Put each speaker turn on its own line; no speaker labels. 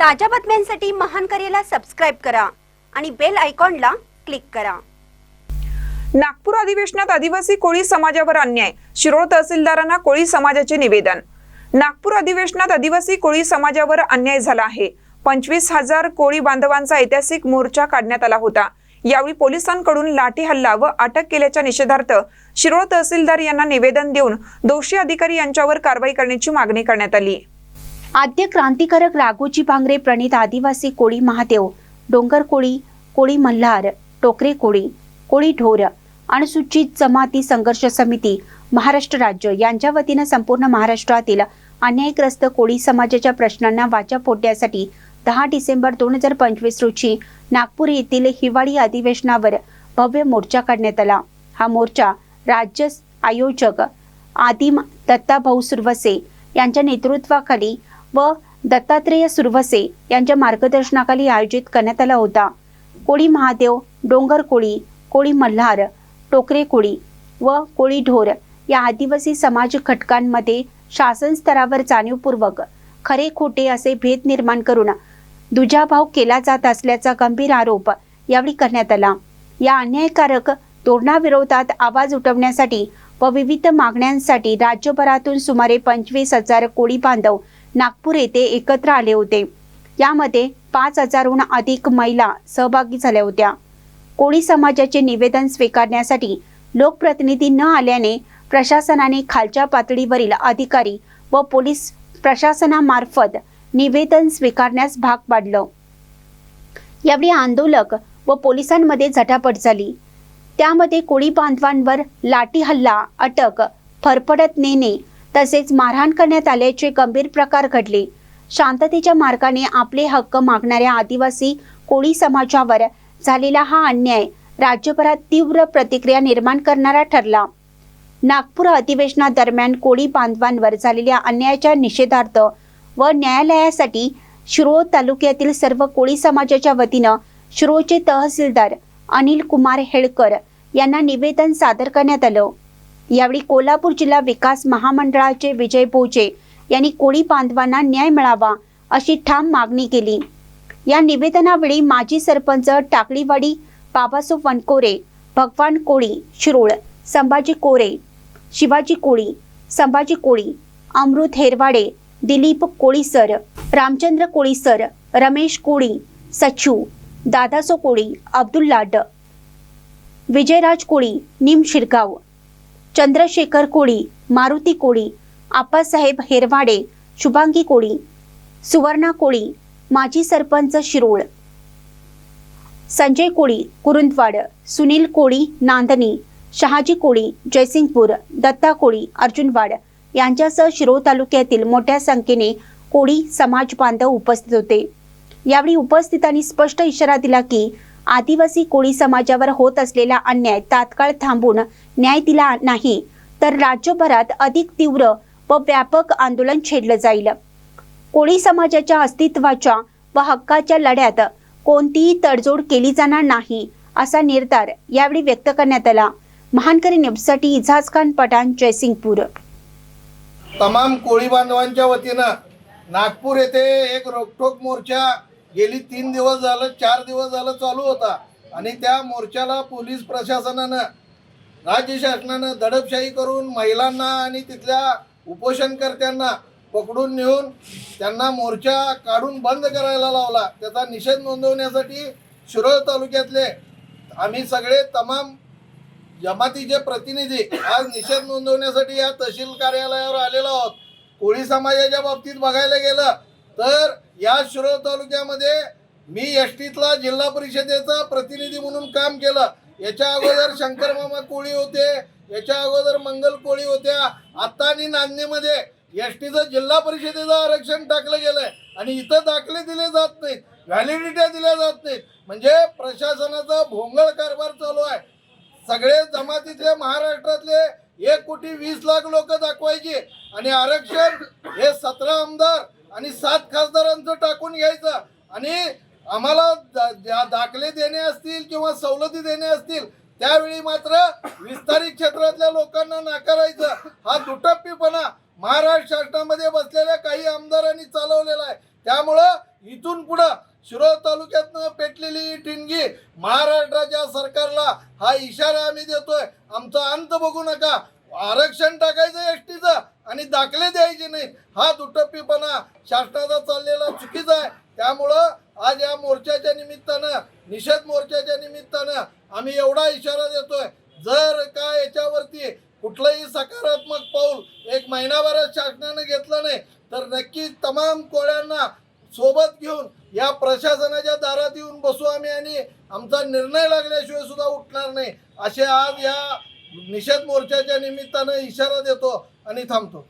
ताज्या बातम्यांसाठी महान करेला सबस्क्राईब करा आणि बेल आयकॉनला क्लिक करा.
नागपूर अधिवेशनात आदिवासी कोळी समाजावर अन्याय. शिरोळ तहसीलदारांना कोळी समाजाचे निवेदन. नागपूर अधिवेशनात आदिवासी कोळी समाजावर अन्याय झाला आहे. पंचवीस हजार कोळी बांधवांचा ऐतिहासिक मोर्चा काढण्यात आला होता. यावेळी पोलिसांकडून लाठी हल्ला व अटक केल्याच्या निषेधार्थ शिरोळ तहसीलदार यांना निवेदन देऊन दोषी अधिकारी यांच्यावर कारवाई करण्याची मागणी करण्यात आली.
आद्य क्रांतिकारक राघोजी भांगरे प्रणित आदिवासी कोळी महादेव डोंगर कोळी कोळी मल्हार टोकरे कोळी कोळी ढोर अनुसूचित जमाती संघर्ष समिती महाराष्ट्र राज्य यांच्या वतीनं संपूर्ण महाराष्ट्रातील अन्यायग्रस्त कोळी समाजाच्या प्रश्नांना वाचा फोडण्यासाठी दहा डिसेंबर दोन हजार पंचवीस रोजी नागपूर येथील हिवाळी अधिवेशनावर भव्य मोर्चा काढण्यात आला. हा मोर्चा राज्य आयोजक आदिम दत्ताभाऊ सुरवसे यांच्या नेतृत्वाखाली व दत्तात्रेय सुरवसे यांच्या मार्गदर्शनाखाली आयोजित करण्यात आला होता. कोळी महादेव डोंगर कोळी कोळी मल्हार टोकरे कोळी व कोळी ढोर या आदिवासी समाज घटकांमध्ये शासन स्तरावर जाणीवपूर्वक खरे खोटे असे भेद निर्माण करून दुजाभाव केला जात असल्याचा गंभीर आरोप यावेळी करण्यात आला. या अन्यायकारक धोरणाविरोधात आवाज उठवण्यासाठी व विविध मागण्यांसाठी राज्यभरातून सुमारे पंचवीस हजार कोळी बांधव नागपूर येथे एकत्र आले होते. यामध्ये पाच हजारहून अधिक महिला सहभागी झाल्या होत्या. कोळी समाजाचे निवेदन स्वीकारण्यासाठी लोकप्रतिनिधी न आल्याने प्रशासनाने खालच्या पातळीवरील अधिकारी व पोलीस प्रशासनामार्फत निवेदन स्वीकारण्यास भाग पाडलं. यावेळी आंदोलक व पोलिसांमध्ये झटापट झाली. त्यामध्ये कोळी बांधवांवर लाठी हल्ला अटक फरफडत नेणे तसेच मारहाण करण्यात आल्याचे गंभीर प्रकार घडले. शांततेच्या मार्गाने आपले हक्क मागणाऱ्या आदिवासी कोळी समाजावर झालेला हा अन्याय राज्यभरात तीव्र प्रतिक्रिया निर्माण करणारा ठरला. नागपूर अधिवेशनादरम्यान कोळी बांधवांवर झालेल्या अन्यायाच्या निषेधार्थ व न्यायालयासाठी शिरोळ तालुक्यातील सर्व कोळी समाजाच्या वतीनं शिरोळचे तहसीलदार अनिल कुमार हेळकर यांना निवेदन सादर करण्यात आलं. यावेळी कोल्हापूर जिल्हा विकास महामंडळाचे विजय भोजे यांनी कोळी बांधवांना न्याय मिळावा अशी ठाम मागणी केली. या निवेदनावेळी माजी सरपंच टाकळीवाडी बाबासो वनकोरे भगवान कोळी शिरोळ संभाजी कोरे शिवाजी कोळी संभाजी कोळी अमृत हेरवाडे दिलीप कोळीसर रामचंद्र कोळीसर रमेश कोळी सचू दादासो कोळी अब्दुल लाड विजयराज कोळी निम शिरगाव चंद्रशेखर कोळी मारुती कोळी आप्पासाहेब हेरवाडे शुभांगी कोळी सुवर्णा कोळी माजी सरपंच शिरोळ. संजय कोळी कुरुंदवाड सुनील कोळी नांदणी शहाजी कोळी जयसिंगपूर दत्ता कोळी अर्जुनवाड यांच्यासह शिरोळ तालुक्यातील मोठ्या संख्येने कोळी समाज बांधव उपस्थित होते. यावेळी उपस्थितांनी स्पष्ट इशारा दिला की आदिवासी कोळी समाजावर होत असलेला अन्याय तात्काळ थांबून न्याय दिला नाही तर राज्यभरात अधिक तीव्र व व्यापक आंदोलन छेडलं जाईल. कोळी समाजाच्या अस्तित्वाच्या व हक्काच्या लढ्यात कोणतीही तडजोड केली जाणार नाही असा निर्धार यावेळी व्यक्त करण्यात आला. महानकरी न्यूजसाठी इजाज खान पठाण जयसिंगपूर.
तमाम कोळी बांधवांच्या वतीनं नागपूर येथे एक रोकटोक मोर्चा गेली तीन दिवस झालं चार दिवस झालं चालू होता. आणि त्या मोर्चाला पोलीस प्रशासनानं राज्य शासनानं दडपशाही करून महिलांना आणि तिथल्या उपोषणकर्त्यांना पकडून नेऊन त्यांना मोर्चा काढून बंद करायला लावला. त्याचा निषेध नोंदवण्यासाठी शिरोळ तालुक्यातले आम्ही सगळे तमाम जमातीचे प्रतिनिधी आज निषेध नोंदवण्यासाठी या तहसील कार्यालयावर आलेलो आहोत. कोळी समाजाच्या बाबतीत बघायला गेलं तर या शिरोळ तालुक्यामध्ये मी एसटीतला जिल्हा परिषदेचा प्रतिनिधी म्हणून काम केलं. याच्या अगोदर शंकर मामा कोळी होते याच्या अगोदर मंगल कोळी होत्या. आता आणि नांदेमध्ये एसटीचं जिल्हा परिषदेचं आरक्षण टाकलं गेलंय आणि इथं दाखले दिले जात नाहीत व्हॅलिडिट्या दिल्या जात नाहीत. म्हणजे प्रशासनाचा भोंगळ कारभार चालू आहे. सगळे जमातीतले महाराष्ट्रातले एक कोटी वीस लाख लोक दाखवायचे आणि आरक्षण हे सतरा आमदार आणि सात खासदारांचं टाकून घ्यायचं. आणि आम्हाला दा- ज्या दाखले देणे असतील किंवा सवलती देणे असतील त्यावेळी मात्र विस्तारित क्षेत्रातल्या लोकांना नाकारायचं. हा दुटप्पीपणा महाराष्ट्र शासनामध्ये बसलेल्या काही आमदारांनी चालवलेला आहे. त्यामुळं इथून पुढं शिरोळ तालुक्यातनं पेटलेली ही ठिणगी महाराष्ट्राच्या सरकारला हा इशारा आम्ही देतोय. आमचा अंत बघू नका. आरक्षण टाकायचं एसटीचं आणि दाखले द्यायचे नाही. हा दुटप्पीपणा शासनाचा चाललेला चुकीचा आहे. त्यामुळं आज या मोर्चाच्या निमित्तानं निषेध मोर्चाच्या निमित्तानं आम्ही एवढा इशारा देतोय. जर का याच्यावरती कुठलंही सकारात्मक पाऊल एक महिनाभरात शासनानं घेतलं नाही तर नक्कीच तमाम कोळ्यांना सोबत घेऊन या प्रशासनाच्या दारात येऊन बसू आम्ही आणि आमचा निर्णय लागल्याशिवाय सुद्धा उठणार नाही. असे आज या निषेध मोर्चाच्या निमित्तानं इशारा देतो आणि थांबतो.